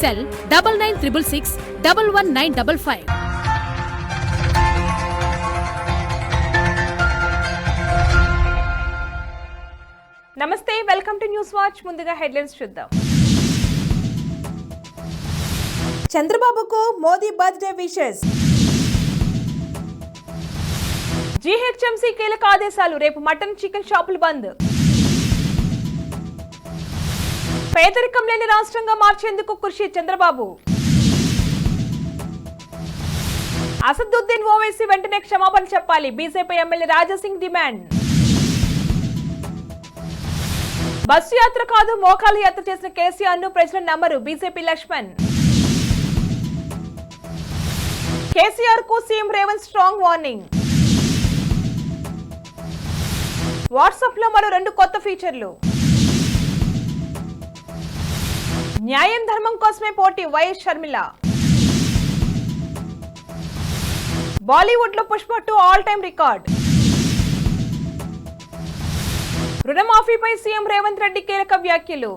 Cell double nine triple six double one nine double five. నమస్తే welcome to news watch. ముందుగా headlines చూద్దాం. చంద్రబాబుకు Modi birthday wishes. GHMC కీలక ఆదేశాలు. రేపు మటన్ చికెన్ షాపులు బంద్. పేదరికం లేని రాష్ట్రంగా మార్చేందుకు కృషి చంద్రబాబు. అసదుద్దీన్ ఓవైసీ వెంటనే క్షమాపణ చెప్పాలి. BJP MLA Raja Singh demand. Bus యాత్ర కాదు మోకాలు యాత్ర చేసిన కేసీఆర్ను ప్రజలు నమ్మరు. బీజేపీ లక్ష్మణ్. కేసీఆర్కు సీఎం రేవంత్ స్ట్రాంగ్ వార్నింగ్. వాట్సాప్లో మరో రెండు కొత్త ఫీచర్లు. న్యాయం ధర్మం కోసమే పోటీ వైఎస్ షర్మిల. బాలీవుడ్లో Pushpa two all time record. రుణమాఫీపై CM Revanth Reddy కీలక వ్యాఖ్యలు.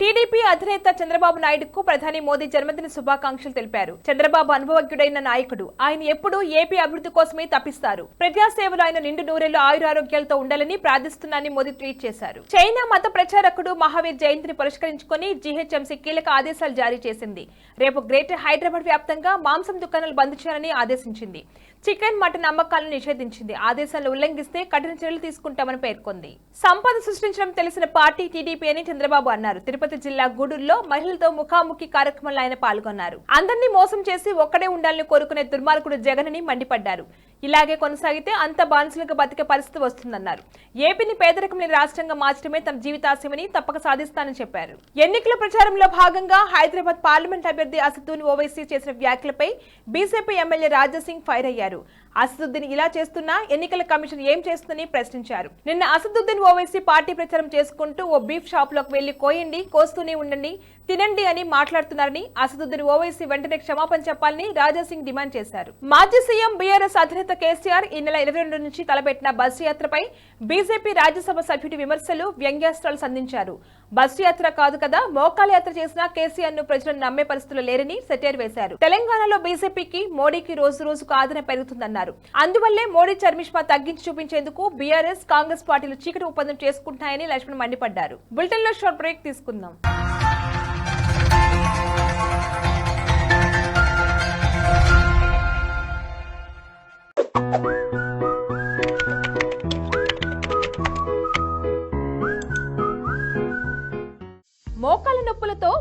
టీడీపీ అధినేత చంద్రబాబు నాయుడుకు ప్రధాని మోదీ జన్మదిన శుభాకాంక్షలు తెలిపారు. చంద్రబాబు అనుభవజ్ఞుడైన నాయకుడు. ఆయన ఎప్పుడూ ఏపీ అభివృద్ధి కోసమే తప్పిస్తారు ప్రజాసేవలు ఆయన నిండు నూరేళ్ళు ఆయురారోగ్యాలతో ఉండాలని ప్రార్థిస్తున్నానని మోదీ ట్వీట్ చేశారు. చైనా మత ప్రచారకుడు మహావీర్ జయంతిని పురస్కరించుకుని జీహెచ్ఎంసీ కీలక ఆదేశాలు జారీ చేసింది. రేపు గ్రేటర్ హైదరాబాద్ వ్యాప్తంగా మాంసం దుకాణాలు బంద్ చేయాలని ఆదేశించింది. చికెన్ మటన్ అమ్మకాలను నిషేధించింది. ఆదేశాలను ఉల్లంఘిస్తే కఠిన చర్యలు తీసుకుంటామని పేర్కొంది. సంపద సృష్టించడం తెలిసిన పార్టీ టీడీపీ అని చంద్రబాబు అన్నారు. తిరుపతి జిల్లా గూడూరులో మహిళలతో ముఖాముఖి కార్యక్రమంలో ఆయన పాల్గొన్నారు. అందరినీ మోసం చేసి ఒక్కడే ఉండాలని కోరుకునే దుర్మార్గుడు జగన్ అని మండిపడ్డారు. ఇలాగే కొనసాగితే అంత బానిసలకు బతికే పరిస్థితి వస్తుందన్నారు. ఏపీని పేదరికం లేని రాష్ట్రంగా మార్చడమే తమ జీవితాశయమని తప్పక సాధిస్తానని చెప్పారు. ఎన్నికల ప్రచారంలో భాగంగా హైదరాబాద్ పార్లమెంట్ అభ్యర్థి అసదుద్దీన్ ఓవైసీ చేసిన వ్యాఖ్యలపై బీజేపీ ఎమ్మెల్యే రాజాసింగ్ ఫైర్ అయ్యారు. అసదుద్దీన్ ఇలా చేస్తున్నా ఎన్నికల కమిషన్ ఏం చేస్తుందని ప్రశ్నించారు. నిన్న అసదుద్దీన్ ఓవైసీ పార్టీ ప్రచారం చేసుకుంటూ ఓ బీఫ్ షాప్లోకి వెళ్ళి కోయండి కోస్తూనే ఉండండి తినండి అని మాట్లాడుతున్నారని అసదుద్దీన్ ఓవైసీ వెంటనే క్షమాపణ చెప్పాలని రాజాసింగ్ డిమాండ్ చేశారు. మాజీ సీఎం బీఆర్ఎస్ అధినేత కేసీఆర్ ఈ నెల ఇరవై రెండు నుంచి తలపెట్టిన బస్సు యాత్రపై బీజేపీ రాజ్యసభ సభ్యుడి విమర్శలు వ్యంగ్యాస్త్రాలు సంధించారు. బస్సు యాత్ర కాదు కదా మోకాల యాత్ర చేసిన కేసీఆర్ను ప్రజలు నమ్మే పరిస్థితులు లేరని సెటైర్ వేశారు. తెలంగాణలో బీజేపీకి మోడీకి రోజు రోజుకు ఆదరణ పెరుగుతుందన్నారు. అందువల్లే మోడీ చర్మిష్మా తగ్గించి చూపించేందుకు బీఆర్ఎస్ కాంగ్రెస్ పార్టీలు చీకటి ఒప్పందం చేసుకుంటున్నాయని లక్ష్మణ్ మండిపడ్డారు. బులెటిన్లో షార్ట్ బ్రేక్ తీసుకుందాం. మోకాల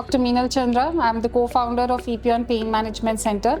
Dr. Meenal Chandra. I'm the co-founder of EPON Pain Management Center.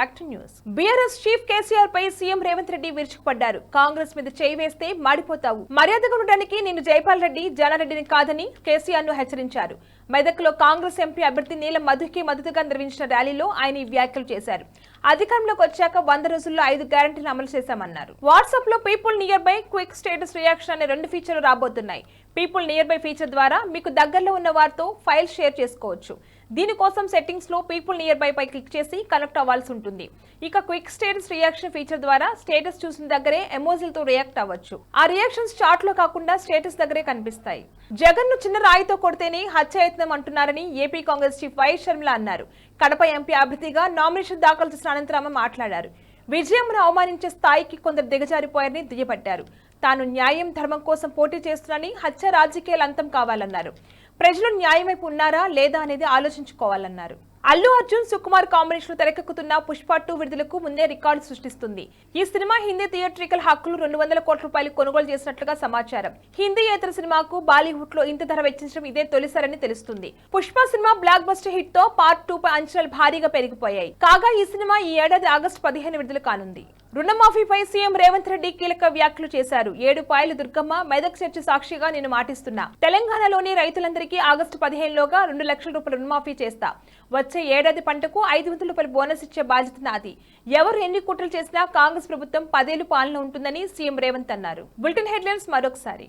back to news. BRS chief KCR pi CM Revanth Reddy విరుచుకుపడ్డారు. కాంగ్రెస్ మీద చేయి వేస్తే మాడిపోతావు. మర్యాదగా ఉండడానికి నేను జైపాల్ రెడ్డి జానారెడ్డిని కాదని కేసీఆర్ను హెచ్చరించారు. మెదక్లో కాంగ్రెస్ ఎంపీ అభ్యర్థి నీలం మధుకి మద్దతుగా నిర్వహించిన ర్యాలీలో ఆయన ఈ వ్యాఖ్యలు చేశారు. అధికారంలోకి వచ్చాక వంద రోజుల్లో ఐదు గ్యారంటీలు అమలు చేశామన్నారు. వాట్సాప్లో people nearby quick status reaction అనే రెండు ఫీచర్లు రాబోతున్నాయి. పీపుల్ నియర్ బై ఫీచర్ ద్వారా మీకు దగ్గరలో ఉన్న వారితో ఫైల్ షేర్ చేసుకోవచ్చు. దీనికోసం సెట్టింగ్స్లో పీపుల్ నియర్ బై పై క్లిక్ చేసి కనెక్ట్ అవ్వాల్సి ఉంటుంది. ఇక క్విక్ స్టేటస్ రియాక్షన్ ఫీచర్ ద్వారా స్టేటస్ చూసిన దగ్గరే ఎమోజిలతో రియాక్ట్ అవ్వచ్చు. ఆ రియాక్షన్స్ చాట్లో కాకుండా స్టేటస్ దగ్గరే కనిపిస్తాయి. జగన్ను చిన్న రాయితో కొడితేనే హత్యాయత్నం అంటున్నారని AP Congress chief YS Sharmila అన్నారు. కడప ఎంపీ అభ్యర్థిగా నామినేషన్ దాఖలు చేసిన అనంతరం మాట్లాడారు. విజయంను అవమానించే స్థాయికి కొందరు దిగజారిపోయారని దుయ్యబట్టారు. తాను న్యాయం ధర్మం కోసం పోటీ చేస్తున్నానని హత్య రాజకీయాలు అంతం కావాలన్నారు. ప్రజలు న్యాయం వైపు ఉన్నారా లేదా అనేది ఆలోచించుకోవాలన్నారు. అల్లు అర్జున్ సుకుమార్ కాంబినేషన్ తెరకెక్కుతున్న పుష్ప టూ విడుదలకు ముందే రికార్డు సృష్టిస్తుంది. ఈ సినిమా హిందీ థియేట్రికల్ హక్కులు రెండు వందల కోట్ల రూపాయలు కొనుగోలు చేసినట్లుగా సమాచారం. హిందీ ఇతర సినిమాకు బాలీవుడ్లో ఇంత ధర వెచ్చించడం ఇదే తొలిసారని తెలుస్తుంది. పుష్ప సినిమా బ్లాక్ బస్టర్ హిట్తో పార్ట్ టూ పై అంచనాలు భారీగా పెరిగిపోయాయి. కాగా ఈ సినిమా ఈ ఏడాది ఆగస్టు పదిహేను విడుదల కానుంది. రుణమాఫీపై సీఎం రేవంత్ రెడ్డి కీలక వ్యాఖ్యలు చేశారు. ఏడు పాయలు దుర్గమ్మ మెదక్ చర్చ సాక్షిగా నేను మాటిస్తున్నా. తెలంగాణలోని రైతులందరికీ ఆగస్టు పదిహేనులోగా రెండు లక్షల రూపాయల రుణమాఫీ చేస్తా. వచ్చే ఏడాది పంటకు ఐదు వందల రూపాయల బోనస్ ఇచ్చే బాధ్యత నాది. ఎవరు ఎన్ని కుట్రలు చేసినా కాంగ్రెస్ ప్రభుత్వం పదేళ్ళు పాలన ఉంటుందని సీఎం రేవంత్ అన్నారు. బులెటిన్ హెడ్లైన్స్ మరొకసారి.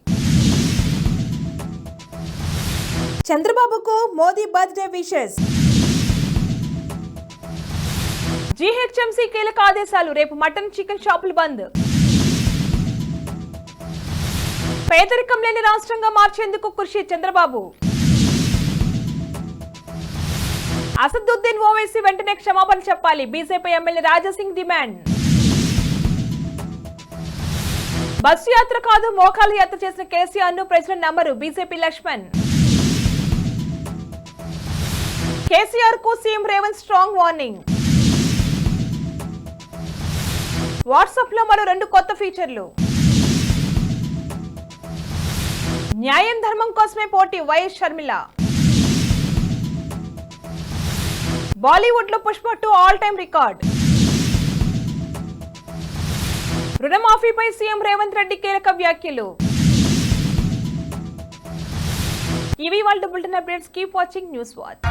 చంద్రబాబుకు మోదీ బర్త్డే విషెస్. జీహెచ్ఎంసీ కీలక ఆదేశాలు. రేపు మటన్ చికెన్ షాపులు బంద్. పేదరికం లేని రాష్ట్రంగా మార్చేందుకు కృషి చంద్రబాబు. అసదుద్దీన్ ఓవైసీ వెంటనే క్షమాపణ చెప్పాలి. BJP MLA Raja Singh demand. Bus యాత్ర కాదు మోకాలు యాత్ర చేసిన కేసీఆర్ను ప్రజలు నమ్మరు. బీజేపీ లక్ష్మణ్. కేసీఆర్కు సీఎం రేవంత్ స్ట్రాంగ్ వార్నింగ్. వాట్సాప్లో మరో రెండు కొత్త ఫీచర్లు. న్యాయం ధర్మం కోసమే పోటీ వైఎస్ షర్మిల. బాలీవుడ్లో Pushpa two all time record. రుణమాఫీపై CM Revanth Reddy కీలక వ్యాఖ్యలు. ఇవి వాళ్ళ bulletin updates. Keep watching news watch.